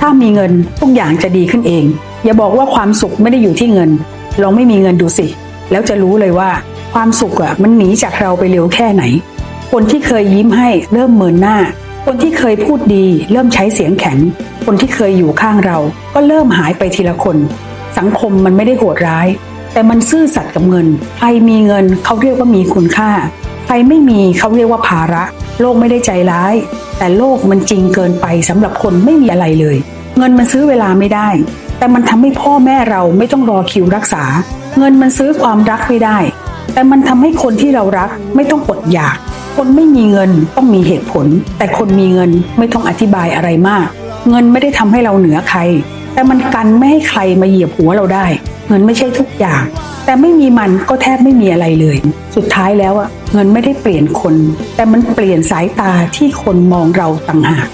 ถ้ามีเงินทุกอย่างจะดีขึ้นเอง อย่าบอกว่าความสุขไม่ได้อยู่ที่เงิน ลองไม่มีเงินดูสิ แล้วจะรู้เลยว่า ความสุขอะมันหนีจากเราไปเร็วแค่ไหน คนที่เคยยิ้มให้เริ่มเมินหน้า คนที่เคยพูดดีเริ่มใช้เสียงแข็ง คนที่เคยอยู่ข้างเรา ก็เริ่มหายไปทีละคน สังคมมันไม่ได้โหดร้าย แต่มันซื่อสัตย์กับเงิน ใครมีเงินเขาเรียกว่ามีคุณค่า ใครไม่มีเขาเรียกว่าภาระ โลกไม่ได้ใจร้าย แต่โลกมันจริงเกินไปสำหรับคนไม่มีอะไรเลย เงินมันซื้อเวลาไม่ได้ แต่มันทำให้พ่อแม่เราไม่ต้องรอคิวรักษา เงินมันซื้อความรักไม่ได้ แต่มันทำให้คนที่เรารักไม่ต้องอดอยาก คนไม่มีเงินต้องมีเหตุผล แต่คนมีเงินไม่ต้องอธิบายอะไรมาก เงินไม่ได้ทำให้เราเหนือใคร แต่มันกันไม่ให้ใครมาเหยียบหัวเราได้ เงินไม่ใช่ทุกอย่าง แต่ไม่มีมันก็แทบไม่มีอะไรเลย สุดท้ายแล้วอะเงินไม่ได้เปลี่ยนคน แต่มันเปลี่ยนสายตาที่คนมองเราต่างหาก